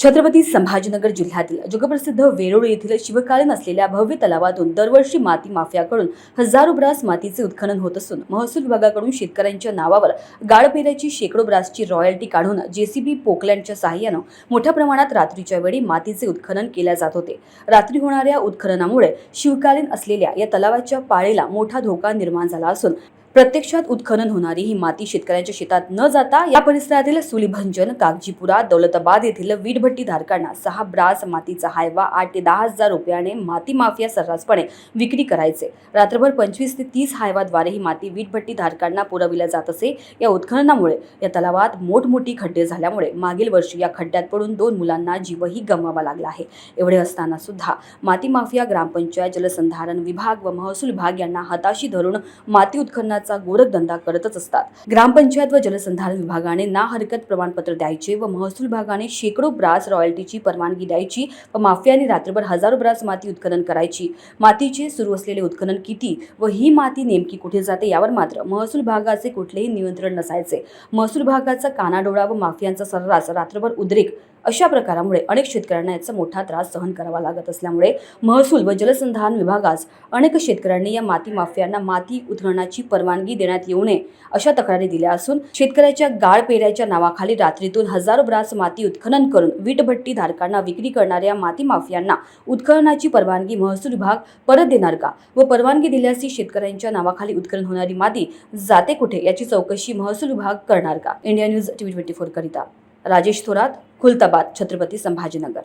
छत्रपती संभाजीनगर जिल्ह्यातील जगप्रसिद्ध वेरूळ येथील शिवकालीन असलेल्या भव्य तलावातून दरवर्षी माती माफियाकडून हजारो ब्रास मातीचे उत्खनन होत असून महसूल विभागाकडून शेतकऱ्यांच्या नावावर गाळपेऱ्याची शेकडो ब्रासची रॉयल्टी काढून जेसीबी पोकलँडच्या सहाय्यानं मोठ्या प्रमाणात रात्रीच्या वेळी मातीचे उत्खनन केल्या जात होते. रात्री होणाऱ्या उत्खननामुळे शिवकालीन असलेल्या या तलावाच्या पाळीला मोठा धोका निर्माण झाला असून प्रत्यक्षात उत्खनन होणारी ही माती शेतकऱ्यांच्या शेतात न जाता या परिसरातील सुलिभंजन कागजीपुरा दौलताबाद येथील वीटभट्टी धारकांना सहा ब्रास मातीचा हायवा आठ ते दहा हजार रुपयाने माती माफिया सर्रासपणे विक्री करायचे. रात्रभर पंचवीस ते तीस हायवाद्वारे ही माती वीटभट्टी धारकांना पुरविल्या जात असे. या उत्खननामुळे या तलावात मोठमोठी खड्डे झाल्यामुळे मागील वर्षी या खड्ड्यात पडून दोन मुलांना जीवही गमवावा लागला आहे. एवढे असताना सुद्धा माती माफिया ग्रामपंचायत जलसंधारण विभाग व महसूल विभाग यांना हाताशी धरून माती उत्खननाचा गोरखधंदा करतच असतात. ग्रामपंचायत व जलसंधारण विभागाने ना हरकत प्रमाणपत्र द्यायचे व महसूल विभागाने शेकडो ब्रास रॉयल्टीची परवानगी द्यायची व माफियाने रात्रभर हजारो ब्रास माती उत्खनन करायची. मातीचे सुरू असलेले उत्खनन किती व ही माती नेमकी कुठे जाते यावर मात्र महसूल विभागाचे कुठलेही नियंत्रण नसायचे. महसूल विभागाचा कानाडोळा व माफियांचा सर्रास रात्रभर उद्रेक अशा प्रकारामुळे अनेक शेतकऱ्यांना याचा मोठा त्रास सहन करावा लागत असल्यामुळे महसूल व जलसंधारण विभागास अनेक शेतकऱ्यांनी या माती माफियांना माती उत्खननाची परवानगी परवानगी देण्यात येऊ नये अशा तक्रारी दिल्या असून शेतकऱ्याच्या गाळ पेऱ्याच्या नावाखाली रात्रीतून हजारो ब्रास माती उत्खनन करून वीटभट्टी धारकांना विक्री करणाऱ्या माती माफियांना उत्खननाची परवानगी महसूल विभाग परत देणार का व परवानगी दिल्यास शेतकऱ्यांच्या नावाखाली उत्खनन होणारी माती जाते कुठे याची चौकशी महसूल विभाग करणार का? India news TV twenty four करिता. राजेश थोरात खुलताबाद छत्रपती संभाजीनगर.